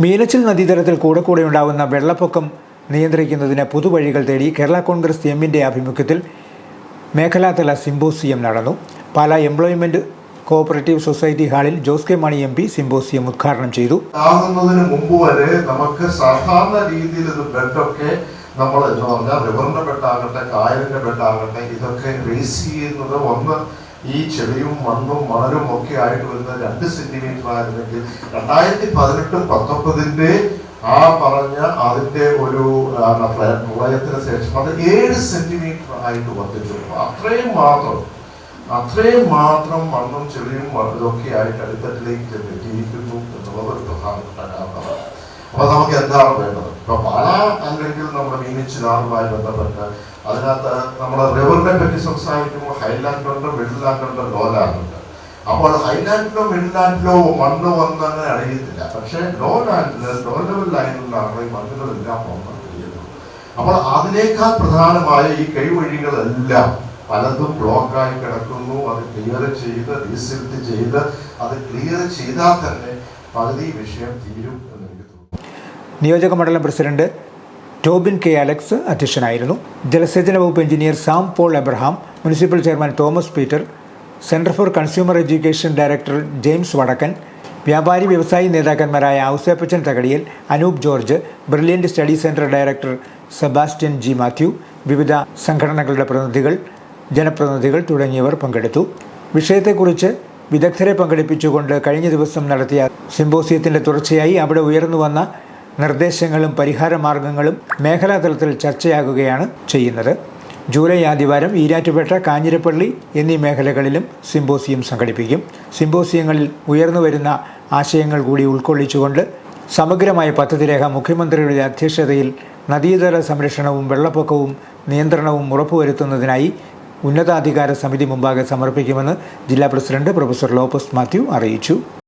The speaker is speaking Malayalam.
മീനച്ചിൽ നദീതലത്തിൽ കൂടെ കൂടെ ഉണ്ടാകുന്ന വെള്ളപ്പൊക്കം നിയന്ത്രിക്കുന്നതിന് പുതുവഴികൾ തേടി കേരള കോൺഗ്രസ് എമ്മിന്റെ ആഭിമുഖ്യത്തിൽ മേഖലാതല സിംബോസിയം നടന്നു. പാല എംപ്ലോയ്മെന്റ് കോഓപ്പറേറ്റീവ് സൊസൈറ്റി ഹാളിൽ Jose K Mani M P symposium ഉദ്ഘാടനം ചെയ്തു. മുമ്പ് വരെ നമുക്ക് സാധാരണ രീതിയിൽ ഇത് ബെഡൊക്കെ നമ്മൾ എന്ന് പറഞ്ഞാൽ റിവറിന്റെ ബെഡാകട്ടെ കായലിന്റെ ബെഡാകട്ടെ ഇതൊക്കെ റേസ് ചെയ്യുന്നത് ഒന്ന് ഈ ചെളിയും മണ്ണും മണലും ഒക്കെ ആയിട്ട് വരുന്ന രണ്ട് സെന്റിമീറ്റർ ആയിരുന്നെങ്കിൽ രണ്ടായിരത്തി പതിനെട്ട് പത്തൊമ്പതിന്റെ ആ പറഞ്ഞ അതിന്റെ ഒരു പ്രളയത്തിന് ശേഷം അത് ഏഴ് സെന്റിമീറ്റർ ആയിട്ട് വർദ്ധിച്ചു. അത്രയും മാത്രം അത്രയും മാത്രം മണ്ണും ചെളിയും മണലൊക്കെ ആയിട്ട് അടിത്തട്ടിലേക്ക് ചെന്നെത്തിയിരിക്കുന്നു എന്നുള്ളത് ഒരു പ്രധാനപ്പെട്ട കാരണമാണ്. അപ്പൊ നമുക്ക് എന്താണ് വേണ്ടത്? ഇപ്പൊ പല അല്ലെങ്കിൽ നമ്മുടെ മീനിച്ചിലാറുമായി ബന്ധപ്പെട്ട് അതിനകത്ത് നമ്മുടെ റിവറിനെ പറ്റി സംസാരിക്കുമ്പോൾ ഹൈലാൻഡ് ഉണ്ട് മിഡിൽ ലാൻഡ് ഉണ്ട് ലോ ലാൻഡ് ഉണ്ട്. അപ്പോൾ ഹൈലാൻഡിലോ മിഡിൽ ലാൻഡിലോ മണ്ണ് വന്ന് അങ്ങനെ അറിയത്തില്ല. പക്ഷേ ലോ ലാൻഡിൽ ലോ ലെവൽ ലൈനിലാണ് ഈ മണ്ണുകളെല്ലാം പോകുന്നത് അപ്പോൾ അതിനേക്കാൾ പ്രധാനമായ ഈ കൈവഴികളെല്ലാം പലതും ബ്ലോക്കായി കിടക്കുന്നു. അത് ക്ലിയർ ചെയ്ത് റീസെറ്റ് ചെയ്ത് അത് ക്ലിയർ ചെയ്താൽ തന്നെ പകുതി വിഷയം തീരും എന്ന് എനിക്ക് തോന്നുന്നു. നിയോജക മണ്ഡലം പ്രസിഡന്റ് ടോബിൻ കെ അലക്സ് അധ്യക്ഷനായിരുന്നു. ജലസേചന വകുപ്പ് engineer Sam Paul Abraham municipal chairman Thomas Peter centre for consumer education director James Vadakkan വ്യാപാരി വ്യവസായി നേതാക്കന്മാരായ Ouseppachan Thakadiyal Anoop George brilliant study centre director Sebastian G Mathew വിവിധ സംഘടനകളുടെ പ്രതിനിധികൾ ജനപ്രതിനിധികൾ തുടങ്ങിയവർ പങ്കെടുത്തു. വിഷയത്തെക്കുറിച്ച് വിദഗ്ധരെ പങ്കെടുപ്പിച്ചുകൊണ്ട് കഴിഞ്ഞ ദിവസം നടത്തിയ സിംബോസിയത്തിന്റെ തുടർച്ചയായി അവിടെ ഉയർന്നു വന്ന നിർദ്ദേശങ്ങളും പരിഹാര മാർഗങ്ങളും മേഖലാതലത്തിൽ ചർച്ചയാകുകയാണ് ചെയ്യുന്നത്. ജൂലൈ ആദ്യവാരം ഈരാറ്റുപേട്ട കാഞ്ഞിരപ്പള്ളി എന്നീ മേഖലകളിലും സിംബോസിയം സംഘടിപ്പിക്കും. സിംബോസിയങ്ങളിൽ ഉയർന്നു വരുന്ന ആശയങ്ങൾ കൂടി ഉൾക്കൊള്ളിച്ചുകൊണ്ട് സമഗ്രമായ പദ്ധതിരേഖ മുഖ്യമന്ത്രിയുടെ അധ്യക്ഷതയിൽ നദീതല സംരക്ഷണവും വെള്ളപ്പൊക്കവും നിയന്ത്രണവും ഉറപ്പുവരുത്തുന്നതിനായി ഉന്നതാധികാര സമിതി മുമ്പാകെ സമർപ്പിക്കുമെന്ന് ജില്ലാ പ്രസിഡന്റ് പ്രൊഫസർ ലോപ്പസ് മാത്യു അറിയിച്ചു.